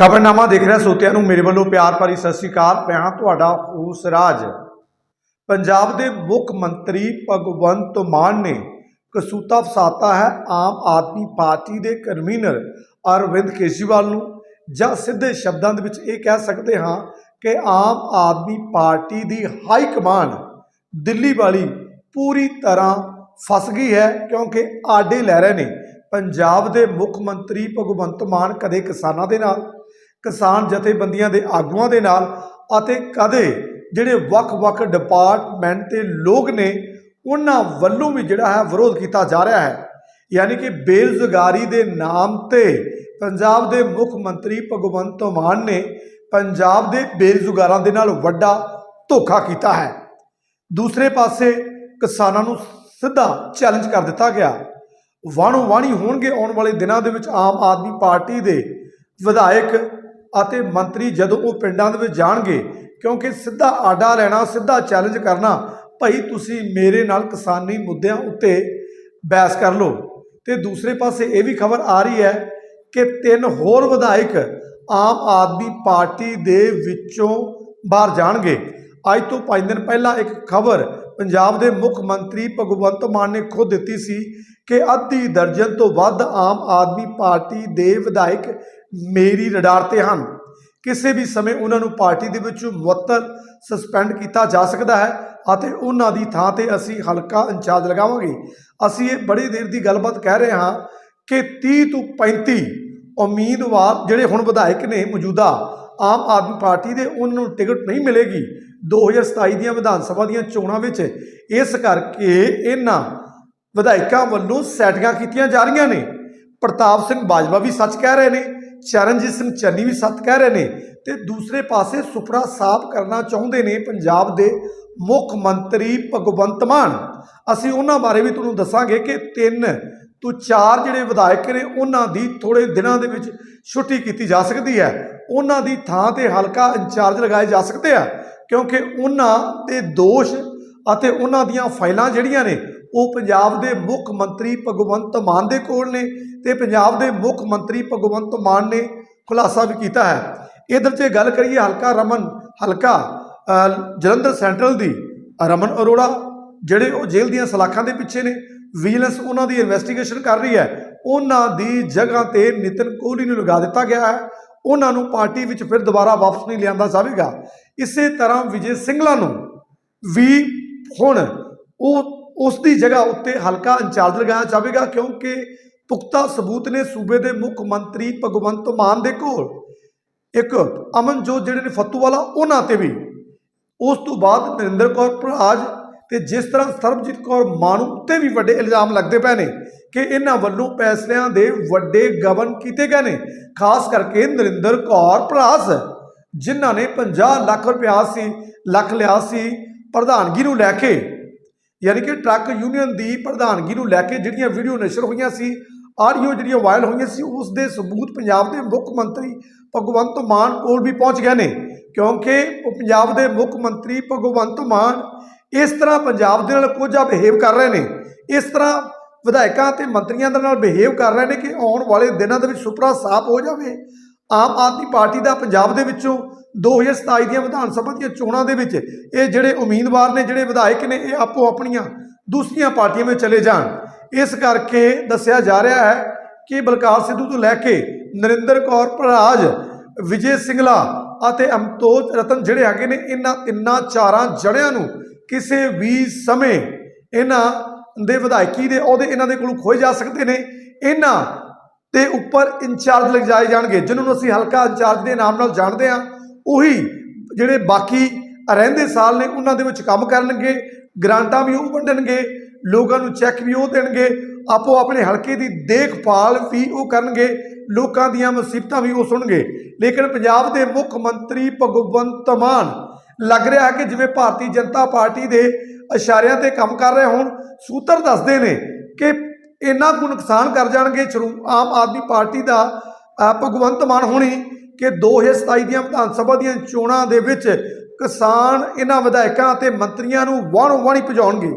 ਖਬਰਨਾਮਾ ਦੇਖ ਰਿਹਾ ਸੋਤਿਆਂ ਨੂੰ ਮੇਰੇ ਵੱਲੋਂ ਪਿਆਰ ਭਰੀ ਸਤਿ ਸ੍ਰੀ ਅਕਾਲ, ਮੈਂ ਹਾਂ ਤੁਹਾਡਾ ਹੂਸ ਰਾਜ ਪੰਜਾਬ ਦੇ ਮੁੱਖ ਮੰਤਰੀ ਭਗਵੰਤ ਮਾਨ ਨੇ ਕਸੂਤਾ ਫਸਾਤਾ ਹੈ ਆਮ ਆਦਮੀ ਪਾਰਟੀ ਦੇ ਕਨਵੀਨਰ ਅਰਵਿੰਦ ਕੇਜਰੀਵਾਲ ਨੂੰ। ਜਾਂ ਸਿੱਧੇ ਸ਼ਬਦਾਂ ਦੇ ਵਿੱਚ ਇਹ ਕਹਿ ਸਕਦੇ ਹਾਂ ਕਿ ਆਮ ਆਦਮੀ ਪਾਰਟੀ ਦੀ ਹਾਈ ਕਮਾਂਡ ਦਿੱਲੀ ਵਾਲੀ ਪੂਰੀ ਤਰ੍ਹਾਂ ਫਸ ਗਈ ਹੈ ਕਿਉਂਕਿ ਆਡੇ ਲੈ ਰਹੇ ਨੇ ਪੰਜਾਬ ਦੇ ਮੁੱਖ ਮੰਤਰੀ ਭਗਵੰਤ ਮਾਨ, ਕਦੇ ਕਿਸਾਨਾਂ ਦੇ ਨਾਲ। ਕਿਸਾਨ ਜਥੇਬੰਦੀਆਂ ਦੇ ਆਗੂਆਂ ਦੇ ਨਾਲ ਅਤੇ ਕਦੇ ਜਿਹੜੇ ਵੱਖ-ਵੱਖ ਡਿਪਾਰਟਮੈਂਟ ਦੇ ਲੋਕ ਨੇ, ਉਹਨਾਂ ਵੱਲੋਂ ਵੀ ਜਿਹੜਾ ਹੈ ਵਿਰੋਧ ਕੀਤਾ ਜਾ ਰਿਹਾ ਹੈ। ਯਾਨੀ ਕਿ ਬੇਰੁਜ਼ਗਾਰੀ ਦੇ ਨਾਮ ਤੇ ਪੰਜਾਬ ਦੇ ਮੁੱਖ ਮੰਤਰੀ ਭਗਵੰਤ ਮਾਨ ਨੇ ਪੰਜਾਬ ਦੇ ਬੇਰੁਜ਼ਗਾਰਾਂ ਦੇ ਨਾਲ ਵੱਡਾ ਧੋਖਾ ਕੀਤਾ ਹੈ। ਦੂਸਰੇ ਪਾਸੇ ਕਿਸਾਨਾਂ ਨੂੰ ਸਿੱਧਾ ਚੈਲੰਜ ਕਰ ਦਿੱਤਾ ਗਿਆ। ਵਾਣੋ ਵਾਣੀ ਹੋਣਗੇ ਆਉਣ ਵਾਲੇ ਦਿਨਾਂ ਦੇ ਵਿੱਚ ਆਮ ਆਦਮੀ ਪਾਰਟੀ ਦੇ ਵਿਧਾਇਕ ਅਤੇ ਮੰਤਰੀ ਜਦੋਂ ਉਹ ਪਿੰਡਾਂ ਦੇ ਵਿੱਚ ਜਾਣਗੇ, ਕਿਉਂਕਿ ਸਿੱਧਾ ਆਡਾ ਲੈਣਾ, ਸਿੱਧਾ ਚੈਲੰਜ ਕਰਨਾ, ਭਾਈ ਤੁਸੀਂ ਮੇਰੇ ਨਾਲ ਕਿਸਾਨੀ ਮੁੱਦਿਆਂ ਉੱਤੇ ਬਹਿਸ ਕਰ ਲਓ। ਤੇ ਦੂਸਰੇ ਪਾਸੇ ਇਹ ਵੀ ਖਬਰ ਆ ਰਹੀ ਹੈ ਕਿ ਤਿੰਨ ਹੋਰ ਵਿਧਾਇਕ ਆਮ ਆਦਮੀ ਪਾਰਟੀ ਦੇ ਵਿੱਚੋਂ ਬਾਹਰ ਜਾਣਗੇ। ਅੱਜ ਤੋਂ 5 ਦਿਨ ਪਹਿਲਾਂ ਇੱਕ ਖਬਰ ਪੰਜਾਬ ਦੇ ਮੁੱਖ ਮੰਤਰੀ ਭਗਵੰਤ ਮਾਨ ਨੇ ਖੁਦ ਦਿੱਤੀ ਸੀ ਕਿ ਅੱਧੀ ਦਰਜਨ ਤੋਂ ਵੱਧ ਆਮ ਆਦਮੀ ਪਾਰਟੀ ਦੇ ਵਿਧਾਇਕ ਮੇਰੀ ਰਡਾਰ ਤੇ ਹਨ। ਕਿਸੇ ਵੀ ਸਮੇਂ ਉਹਨਾਂ ਨੂੰ ਪਾਰਟੀ ਦੇ ਵਿੱਚੋਂ ਮੁਅੱਤਲ ਸਸਪੈਂਡ ਕੀਤਾ ਜਾ ਸਕਦਾ ਹੈ ਅਤੇ ਉਹਨਾਂ ਦੀ ਥਾਂ ਤੇ ਅਸੀਂ ਹਲਕਾ ਇੰਚਾਰਜ ਲਗਾਵਾਂਗੇ। ਅਸੀਂ ਇਹ ਬੜੀ ਦੇਰ ਦੀ ਗੱਲਬਾਤ ਕਹਿ ਰਹੇ ਹਾਂ ਕਿ 30 ਤੋਂ 35 ਉਮੀਦਵਾਰ ਜਿਹੜੇ ਹੁਣ ਵਿਧਾਇਕ ਨੇ ਮੌਜੂਦਾ ਆਮ ਆਦਮੀ ਪਾਰਟੀ ਦੇ, ਉਹਨਾਂ ਨੂੰ ਟਿਕਟ ਨਹੀਂ ਮਿਲੇਗੀ। 2027 ਦੀਆਂ ਵਿਧਾਨ ਸਭਾ ਦੀਆਂ ਚੋਣਾਂ ਵਿੱਚ ਇਸ ਕਰਕੇ ਇਹਨਾਂ ਵਿਧਾਇਕਾਂ ਵੱਲੋਂ ਸੈਟਿੰਗਾਂ ਕੀਤੀਆਂ ਜਾ ਰਹੀਆਂ ਨੇ। ਪ੍ਰਤਾਪ ਸਿੰਘ ਬਾਜਵਾ ਵੀ ਸੱਚ ਕਹਿ ਰਹੇ ਨੇ। ਚਰਨਜੀਤ ਸਿੰਘ ਚੰਨੀ ਵੀ ਸੱਤ ਕਹਿ ਰਹੇ ਨੇ ਤੇ ਦੂਸਰੇ ਪਾਸੇ ਸੁਪਨਾ ਸਾਫ਼ ਕਰਨਾ ਚਾਹੁੰਦੇ ਨੇ ਪੰਜਾਬ ਦੇ ਮੁੱਖ ਮੰਤਰੀ ਭਗਵੰਤ ਮਾਨ। ਅਸੀਂ ਉਹਨਾਂ ਬਾਰੇ ਵੀ ਤੁਹਾਨੂੰ ਦੱਸਾਂਗੇ ਕਿ ਤਿੰਨ ਤੋਂ ਚਾਰ ਜਿਹੜੇ ਵਿਧਾਇਕ ਨੇ, ਉਹਨਾਂ ਦੀ ਥੋੜੇ ਦਿਨਾਂ ਦੇ ਵਿੱਚ ਛੁੱਟੀ ਕੀਤੀ ਜਾ ਸਕਦੀ ਹੈ। ਉਹਨਾਂ ਦੀ ਥਾਂ ਤੇ ਹਲਕਾ ਇੰਚਾਰਜ ਲਗਾਏ ਜਾ ਸਕਦੇ ਆ, ਕਿਉਂਕਿ ਉਹਨਾਂ ਦੇ ਦੋਸ਼ ਅਤੇ ਉਹਨਾਂ ਦੀਆਂ ਫਾਈਲਾਂ ਜਿਹੜੀਆਂ ਨੇ ਉਹ ਪੰਜਾਬ ਦੇ ਮੁੱਖ ਮੰਤਰੀ ਭਗਵੰਤ ਮਾਨ ਦੇ ਕੋਲ ਨੇ ਤੇ ਪੰਜਾਬ ਦੇ ਮੁੱਖ ਮੰਤਰੀ ਭਗਵੰਤ ਮਾਨ ਨੇ ਖੁਲਾਸਾ ਵੀ ਕੀਤਾ ਹੈ। ਇਧਰ ਜੇ ਗੱਲ ਕਰੀਏ ਹਲਕਾ ਰਮਨ, ਹਲਕਾ ਜਲੰਧਰ ਸੈਂਟਰਲ ਦੀ ਰਮਨ ਅਰੋੜਾ, ਜਿਹੜੇ ਉਹ ਜੇਲ੍ਹ ਦੀਆਂ ਸਲਾਖਾਂ ਦੇ ਪਿੱਛੇ ਨੇ, ਵਿਜੀਲੈਂਸ ਉਹਨਾਂ ਦੀ ਇਨਵੈਸਟੀਗੇਸ਼ਨ ਕਰ ਰਹੀ ਹੈ। ਉਹਨਾਂ ਦੀ ਜਗ੍ਹਾ ਤੇ ਨਿਤਨ ਕੋਹਲੀ ਨੂੰ ਲਗਾ ਦਿੱਤਾ ਗਿਆ ਹੈ। ਉਹਨਾਂ ਨੂੰ ਪਾਰਟੀ ਵਿੱਚ ਫਿਰ ਦੁਬਾਰਾ ਵਾਪਸ ਨਹੀਂ ਲਿਆਂਦਾ ਜਾਵੇਗਾ। ਇਸੇ ਤਰ੍ਹਾਂ ਵਿਜੇ ਸਿੰਗਲਾ ਨੂੰ ਵੀ ਹੁਣ ਉਹ ਉਸ ਦੀ ਜਗ੍ਹਾ ਉੱਤੇ ਹਲਕਾ ਇੰਚਾਰਜ ਲਗਾਇਆ ਜਾਵੇਗਾ ਕਿਉਂਕਿ ਪੁਖਤਾ ਸਬੂਤ ਨੇ ਸੂਬੇ ਦੇ ਮੁੱਖ ਮੰਤਰੀ ਭਗਵੰਤ ਮਾਨ ਦੇ ਕੋਲ ਇੱਕ ਅਮਨਜੋਤ ਜਿਹੜੇ ਨੇ ਫੱਤੂਵਾਲਾ ਉਹਨਾਂ ਤੇ ਵੀ। ਉਸ ਤੋਂ ਬਾਅਦ ਨਰਿੰਦਰ ਕੌਰ ਭਰਾਜ ਤੇ ਜਿਸ ਤਰ੍ਹਾਂ ਸਰਬਜੀਤ ਕੌਰ ਮਾਨੂ ਉੱਤੇ ਵੀ ਵੱਡੇ ਇਲਜ਼ਾਮ ਲੱਗਦੇ ਪਏ ਨੇ ਕਿ ਇਹਨਾਂ ਵੱਲੋਂ ਪੈਸਿਆਂ ਦੇ ਵੱਡੇ ਗਬਨ ਕੀਤੇ ਗਏ ਨੇ। ਖਾਸ ਕਰਕੇ ਨਰਿੰਦਰ ਕੌਰ ਭਰਾਸ ਜਿਨ੍ਹਾਂ ਨੇ 50 ਲੱਖ ਰੁਪਇਆ ਸੀ, ਲੱਖ ਲਿਆ ਸੀ ਪ੍ਰਧਾਨਗੀ ਨੂੰ ਲੈ ਕੇ। ਯਾਨੀ ਕਿ ਟਰੱਕ ਯੂਨੀਅਨ ਦੀ ਪ੍ਰਧਾਨਗੀ ਨੂੰ ਲੈ ਕੇ ਜਿਹੜੀਆਂ ਵੀਡੀਓ ਨਸ਼ਰ ਹੋਈਆਂ ਸੀ ਆਡੀਓ ਜਿਹੜੀਆਂ ਵਾਇਰਲ ਹੋਈਆਂ ਸੀ, ਉਸ ਦੇ ਸਬੂਤ ਪੰਜਾਬ ਦੇ ਮੁੱਖ ਮੰਤਰੀ ਭਗਵੰਤ ਮਾਨ ਕੋਲ ਵੀ ਪਹੁੰਚ ਗਏ ਨੇ। ਕਿਉਂਕਿ ਉਹ ਪੰਜਾਬ ਦੇ ਮੁੱਖ ਮੰਤਰੀ ਭਗਵੰਤ ਮਾਨ ਇਸ ਤਰ੍ਹਾਂ ਪੰਜਾਬ ਦੇ ਨਾਲ ਕੋਝਾ ਬਿਹੇਵ ਕਰ ਰਹੇ ਨੇ। ਇਸ ਤਰ੍ਹਾਂ ਵਿਧਾਇਕਾਂ ਤੇ ਮੰਤਰੀਆਂ ਦੇ ਨਾਲ ਬਿਹੇਵ ਕਰ ਰਹੇ ਨੇ ਕਿ ਆਉਣ ਵਾਲੇ ਦਿਨਾਂ ਦੇ ਵਿੱਚ ਸੁਪਰਾ ਸਾਫ਼ ਹੋ ਜਾਵੇ ਆਮ ਆਦਮੀ ਪਾਰਟੀ ਦਾ ਪੰਜਾਬ ਦੇ ਵਿੱਚੋਂ 2027 ਦੀਆਂ ਵਿਧਾਨ ਸਭਾ ਦੀਆਂ ਚੋਣਾਂ ਦੇ ਵਿੱਚ ਇਹ ਜਿਹੜੇ ਉਮੀਦਵਾਰ ਨੇ, ਜਿਹੜੇ ਵਿਧਾਇਕ ਨੇ, ਇਹ ਆਪੋ ਆਪਣੀਆਂ ਦੂਸਰੀਆਂ ਪਾਰਟੀਆਂ ਵਿੱਚ ਚਲੇ ਜਾਣ। ਇਸ ਕਰਕੇ ਦੱਸਿਆ ਜਾ ਰਿਹਾ ਹੈ ਕਿ ਬਲਕਾਰ ਸਿੱਧੂ ਤੋਂ ਲੈ ਕੇ ਨਰਿੰਦਰ ਕੌਰ ਭਰਾਜ ਵਿਜੇ ਸਿੰਗਲਾ ਅਤੇ ਅਮਤੋਜ ਰਤਨ ਜਿਹੜੇ ਹੈਗੇ ਨੇ, ਇਹਨਾਂ ਤਿੰਨਾਂ ਚਾਰਾਂ ਜੜਿਆਂ ਨੂੰ ਕਿਸੇ ਵੀ ਸਮੇਂ ਇਹਨਾਂ ਦੇ ਵਿਧਾਇਕੀ ਦੇ ਅਹੁਦੇ, ਇਹਨਾਂ ਦੇ ਕੋਲੋਂ ਖੋਏ ਜਾ ਸਕਦੇ ਨੇ। ਇਹਨਾਂ ਤੇ ਉੱਪਰ ਇੰਚਾਰਜ ਲਗਾਏ ਜਾਣਗੇ ਜਿਨ੍ਹਾਂ ਨੂੰ ਅਸੀਂ ਹਲਕਾ ਇੰਚਾਰਜ ਦੇ ਨਾਮ ਨਾਲ ਜਾਣਦੇ ਹਾਂ, ਉਹੀ ਜਿਹੜੇ ਬਾਕੀ ਰਹਿੰਦੇ ਸਾਲ ਨੇ, ਉਹਨਾਂ ਦੇ ਵਿੱਚ ਕੰਮ ਕਰਨਗੇ, ਗ੍ਰਾਂਟਾਂ ਵੀ ਉਹ ਵੰਡਣਗੇ, ਲੋਕਾਂ ਨੂੰ ਚੈੱਕ ਵੀ ਉਹ ਦੇਣਗੇ, ਆਪੋ ਆਪਣੇ ਹਲਕੇ ਦੀ ਦੇਖਭਾਲ ਵੀ ਉਹ ਕਰਨਗੇ, ਲੋਕਾਂ ਦੀਆਂ ਮੁਸੀਬਤਾਂ ਵੀ ਉਹ ਸੁਣਨਗੇ। ਲੇਕਿਨ ਪੰਜਾਬ ਦੇ ਮੁੱਖ ਮੰਤਰੀ ਭਗਵੰਤ ਮਾਨ, ਲੱਗ ਰਿਹਾ ਹੈ ਕਿ ਜਿਵੇਂ ਭਾਰਤੀ ਜਨਤਾ ਪਾਰਟੀ ਦੇ ਇਸ਼ਾਰਿਆਂ ਤੇ ਕੰਮ ਕਰ ਰਹੇ ਹੋਣ, ਸੂਤਰ ਦੱਸਦੇ ਨੇ ਕਿ ਇੰਨਾ ਕੁ ਨੁਕਸਾਨ ਕਰ ਜਾਣਗੇ ਸ਼ੁਰੂ, ਆਮ ਆਦਮੀ ਪਾਰਟੀ ਦਾ ਭਗਵੰਤ ਮਾਨ ਹੋਣੀ ਕਿ 2027 ਦੀਆਂ ਵਿਧਾਨ ਸਭਾ ਦੀਆਂ ਚੋਣਾਂ ਦੇ ਵਿੱਚ ਕਿਸਾਨ ਇਹਨਾਂ ਵਿਧਾਇਕਾਂ ਅਤੇ ਮੰਤਰੀਆਂ ਨੂੰ ਵਾਹਣੋਂ ਵਾਹਣੀ ਭਜਾਉਣਗੇ।